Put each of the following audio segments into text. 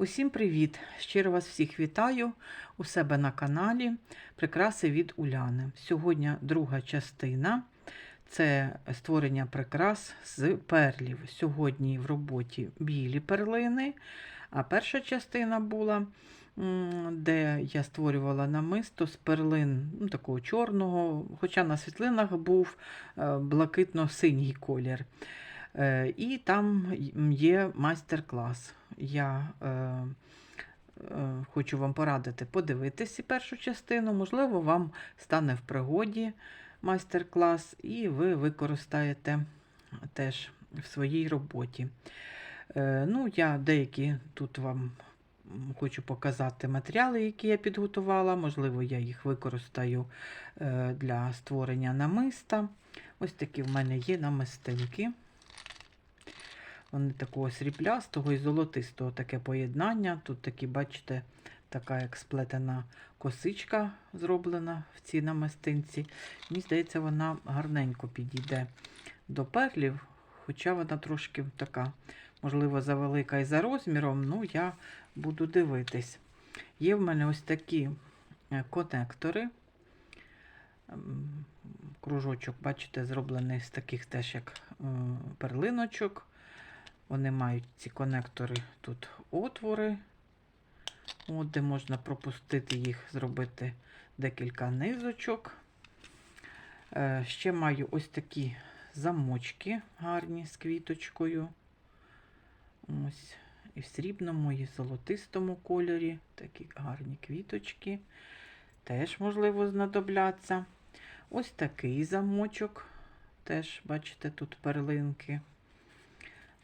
Усім привіт! Щиро вас всіх вітаю у себе на каналі Прикраси від Уляни. Сьогодні друга частина це створення прикрас з перлів. Сьогодні в роботі білі перлини, а перша частина була, де я створювала намисто з перлин ну, такого чорного, хоча на світлинах був е, блакитно-синій колір. Е, І там є майстер-клас. Я е, е, хочу вам порадити подивитися першу частину. Можливо, вам стане в пригоді майстер-клас, і ви використаєте теж в своїй роботі. Ну, я деякі тут вам хочу показати матеріали, які я підготувала. Можливо, я їх використаю для створення намиста. Ось такі в мене є намистинки. Вони такого сріблястого і золотистого таке поєднання. Тут такі, бачите, така як сплетена косичка зроблена в цій намистинці. Мені здається, вона гарненько підійде до перлів, хоча вона трошки така, можливо, завелика і за розміром, ну я буду дивитись. Є в мене ось такі е, конектори. Кружочок, бачите, зроблений з таких теж як перлиночок. Вони мають ці конектори тут отвори, от, де можна пропустити їх, зробити декілька низочок. Е, ще маю ось такі замочки гарні з квіточкою. Ось і в срібному, і в золотистому кольорі. Такі гарні квіточки. Теж, можливо, знадобляться. Ось такий замочок. Теж, бачите, тут перлинки.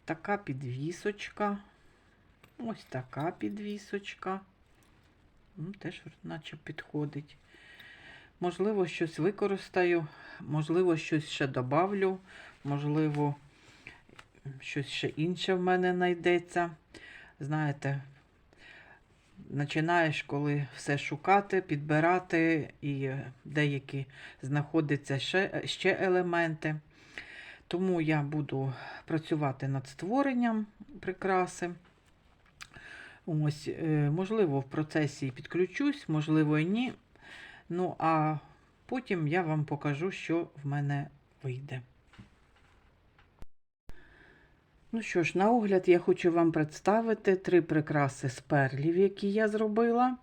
Така підвісочка. Ось така підвісочка. Ну, теж наче підходить. Можливо, щось використаю, можливо, щось ще добавлю, можливо, щось ще інше в мене знайдеться. Знаєте, починаєш, коли все шукати, підбирати, і деякі знаходяться ще, ще елементи. Тому я буду працювати над створенням прикраси. Ось, е, можливо, в процесі підключусь, можливо, і ні. Ну, а потім я вам покажу, що в мене вийде. Ну що ж, на огляд я хочу вам представити три прикраси з перлів, які я зробила.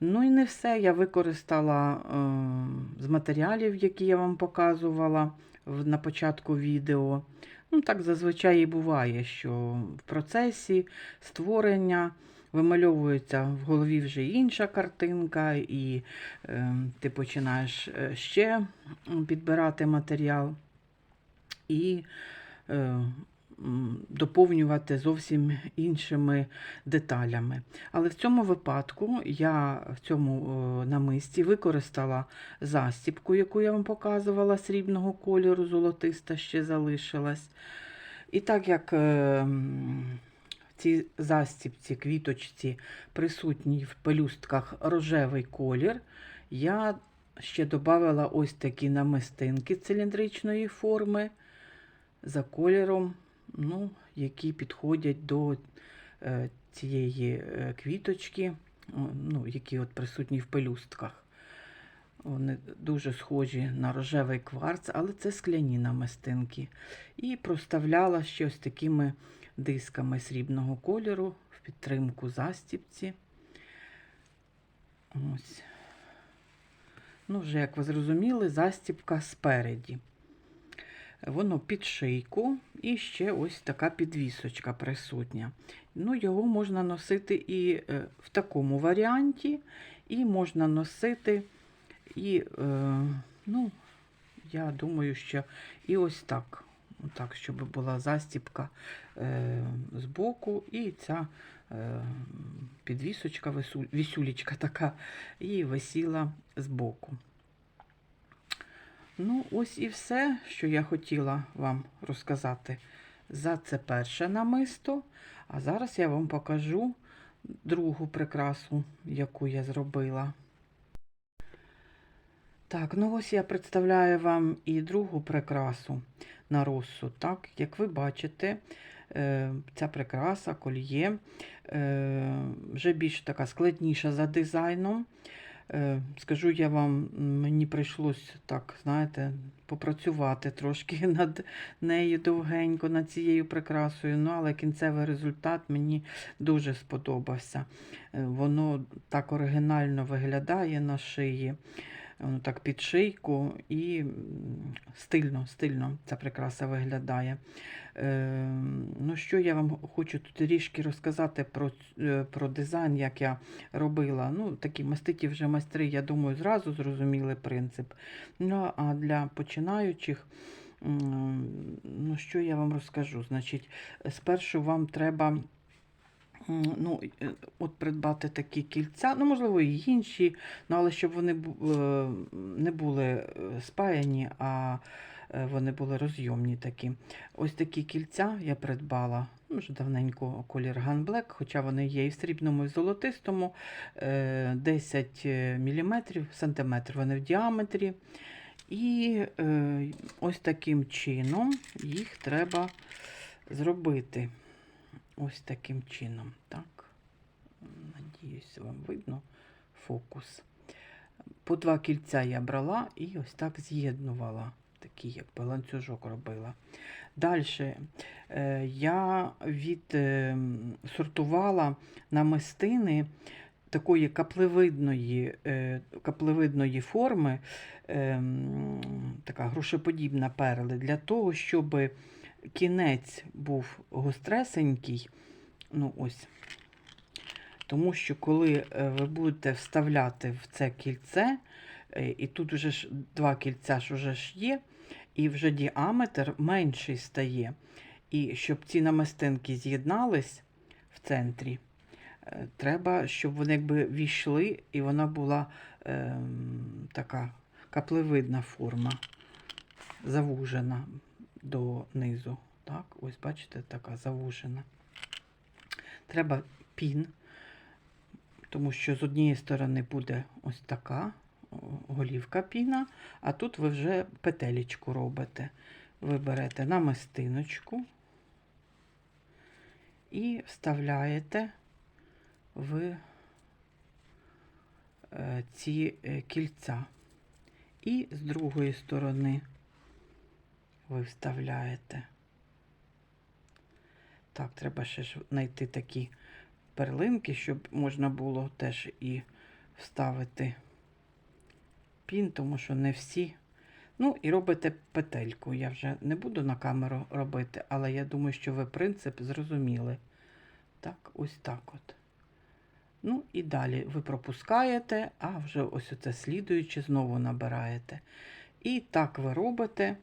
Ну і не все. Я використала е, з матеріалів, які я вам показувала на початку відео. Ну, так зазвичай і буває, що в процесі створення вимальовується в голові вже інша картинка, і е, ти починаєш е, ще підбирати матеріал і е, доповнювати зовсім іншими деталями. Але в цьому випадку я в цьому е, намисті використала застібку, яку я вам показувала, срібного кольору, золотиста ще залишилась. І так як е, в цій застібці, квіточці присутній в пелюстках рожевий колір, я ще додала ось такі намистинки циліндричної форми за кольором, ну, які підходять до е, цієї е, квіточки, ну, які от присутні в пелюстках. Вони дуже схожі на рожевий кварц, але це скляні намистинки. І проставляла ще ось такими дисками срібного кольору в підтримку застіпці. Ось. Ну, вже, як ви зрозуміли, застіпка спереді. Воно під шийку і ще ось така підвісочка присутня. Ну, Його можна носити і е, в такому варіанті, і можна носити і, е, ну, я думаю, що і ось так. Так, щоб була застіпка е, з боку, і ця підвісочка, вису, вісюлечка така, і висіла з боку. Ну, ось і все, що я хотіла вам розказати за це перше намисто. А зараз я вам покажу другу прикрасу, яку я зробила. Так, ну ось я представляю вам і другу прикрасу. на розсуд. Так? Як ви бачите, е, ця прикраса, кольє е, вже більш така складніша за дизайном. Е, Скажу я вам, мені прийшлось так, знаєте, попрацювати трошки над нею довгенько, над цією прикрасою. Ну, але кінцевий результат мені дуже сподобався. Е, Воно так оригінально виглядає на шиї, воно так під шийку і стильно, стильно ця прикраса виглядає. Е, ну, що я вам хочу тут трішки розказати про, е, про дизайн, як я робила. Ну, такі маститі вже майстри, я думаю, зразу зрозуміли принцип. Ну, а для починаючих, ну, що я вам розкажу? Значить, спершу вам треба. Ну, е, от придбати такі кільця, ну, можливо, і інші, ну, але щоб вони е, не були е, спаяні, а вони були розйомні такі. Ось такі кільця я придбала ну, вже давненько колір Gun Black, хоча вони є і в срібному, і в золотистому, е, 10 мм, сантиметр вони в діаметрі. І ось таким чином їх треба зробити. Ось таким чином. Так. Надіюсь, вам видно фокус. По два кільця я брала і ось так з'єднувала. Такий, якби ланцюжок робила. Далі е, я відсортувала намистини такої каплевидної, е, каплевидної форми, е, така грушеподібна перли, для того, щоб кінець був гостресенький. Ну, ось. Тому що коли е, ви будете вставляти в це кільце, е, і тут вже ж два кільця ж уже ж є, і вже діаметр менший стає. І щоб ці намистинки з'єднались в центрі, е, треба, щоб вони якби війшли, і вона була ем, така каплевидна форма, завужена до низу. Так, ось бачите, така завужена. Треба пін, тому що з однієї сторони буде ось така голівка піна, а тут ви вже петелечку робите. Ви берете намистиночку і вставляєте в е, ці е, кільця. І з другої сторони ви вставляєте. Так, треба ще ж знайти такі перлинки, щоб можна було теж і вставити пін, тому що не всі. Ну, і робите петельку. Я вже не буду на камеру робити, але я думаю, що ви принцип зрозуміли. Так, ось так от. Ну, і далі ви пропускаєте, а вже ось оце слідуючи, знову набираєте. І так ви робите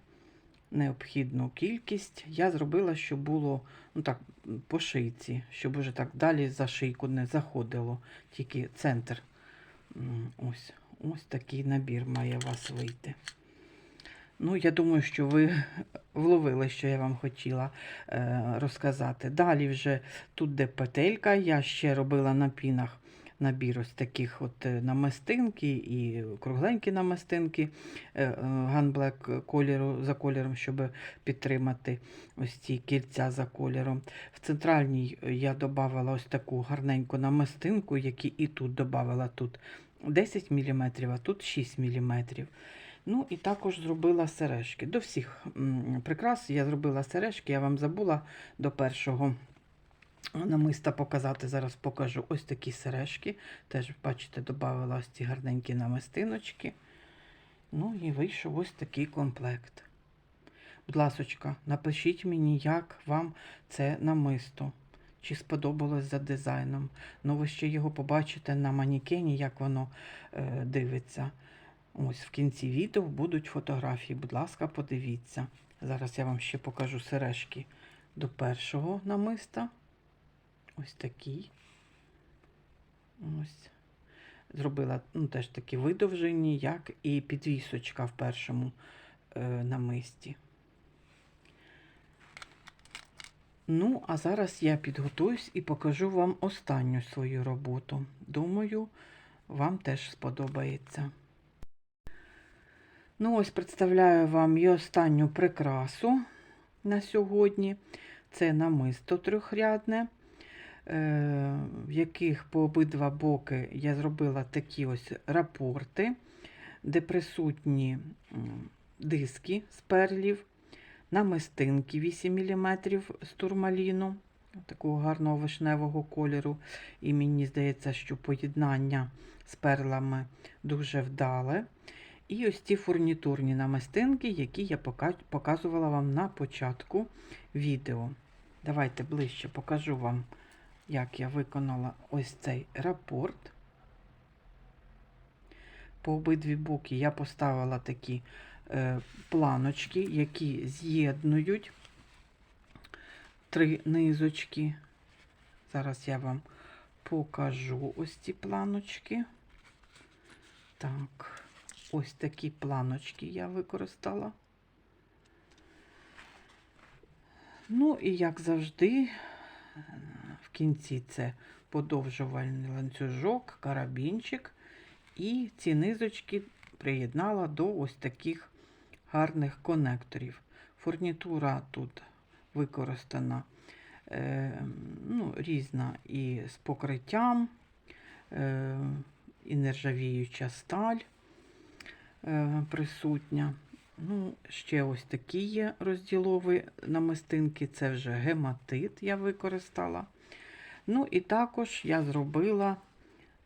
необхідну кількість. Я зробила, щоб було ну так, по шийці, щоб уже так далі за шийку не заходило, тільки центр. Ось, ось такий набір має вас вийти. Ну, я думаю, що ви вловили, що я вам хотіла е, розказати. Далі вже тут, де петелька, я ще робила на пінах набір ось таких от е, намистинки і кругленькі намистинки е, е, ганблек кольору за кольором, щоб підтримати ось ці кільця за кольором. В центральній е, я додавала ось таку гарненьку намистинку, які і тут додавала тут 10 мм, а тут 6 мм. Ну і також зробила сережки. До всіх прикрас я зробила сережки, я вам забула до першого намиста показати. Зараз покажу ось такі сережки. Теж, бачите, додавала ось ці гарненькі намистиночки. Ну і вийшов ось такий комплект. Будь ласочка, напишіть мені, як вам це намисто. Чи сподобалось за дизайном. Ну, ви ще його побачите на манікені, як воно е, дивиться. Ось в кінці відео будуть фотографії. Будь ласка, подивіться. Зараз я вам ще покажу сережки до першого намиста. Ось такі. Ось. Зробила ну, теж такі видовжені, як і підвісочка в першому е, намисті. Ну, а зараз я підготуюсь і покажу вам останню свою роботу. Думаю, вам теж сподобається. Ну, ось представляю вам і останню прикрасу. на сьогодні. Це намисто трьохрядне, в яких по обидва боки я зробила такі ось рапорти, де присутні диски з перлів, намистинки 8 мм з турмаліну, такого гарного вишневого кольору. І мені здається, що поєднання з перлами дуже вдале. І ось ці фурнітурні намистинки, які я показувала вам на початку відео. Давайте ближче покажу вам, як я виконала ось цей рапорт. По обидві боки я поставила такі е, планочки, які з'єднують три низочки. Зараз я вам покажу ось ці планочки. Так, ось такі планочки я використала. Ну і як завжди, кінці це подовжувальний ланцюжок, карабінчик. І ці низочки приєднала до ось таких гарних конекторів. Фурнітура тут використана е, ну, різна і з покриттям, е, і нержавіюча сталь е, присутня. Ну, ще ось такі є розділові намистинки, це вже гематит я використала. Ну, і також я зробила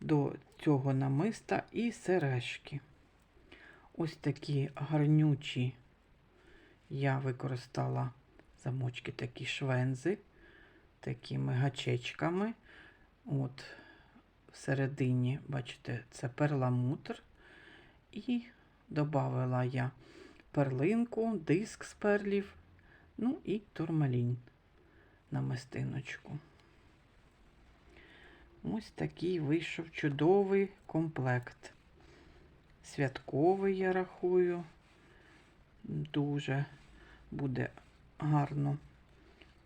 до цього намиста і сережки. Ось такі гарнючі я використала замочки, такі швензи, такими гачечками. От всередині, бачите, це перламутр. І додала я перлинку, диск з перлів, ну і турмалін на мистиночку. Ось такий вийшов чудовий комплект. Святковий, я рахую. Дуже буде гарно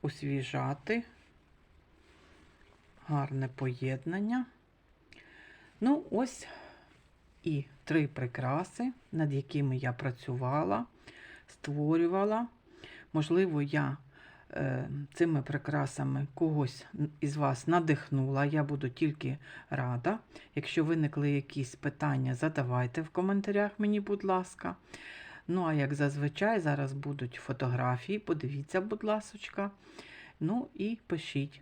освіжати. Гарне поєднання. Ну, ось і три прикраси, над якими я працювала, створювала. Можливо, я Е, цими прикрасами когось із вас надихнула. Я буду тільки рада. Якщо виникли якісь питання, задавайте в коментарях мені, будь ласка. Ну, а як зазвичай, зараз будуть фотографії, подивіться, будь ласочка. Ну і пишіть.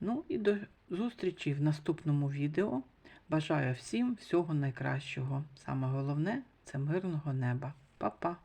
Ну, і до зустрічі в наступному відео. Бажаю всім всього найкращого. Саме головне це мирного неба. Па-па!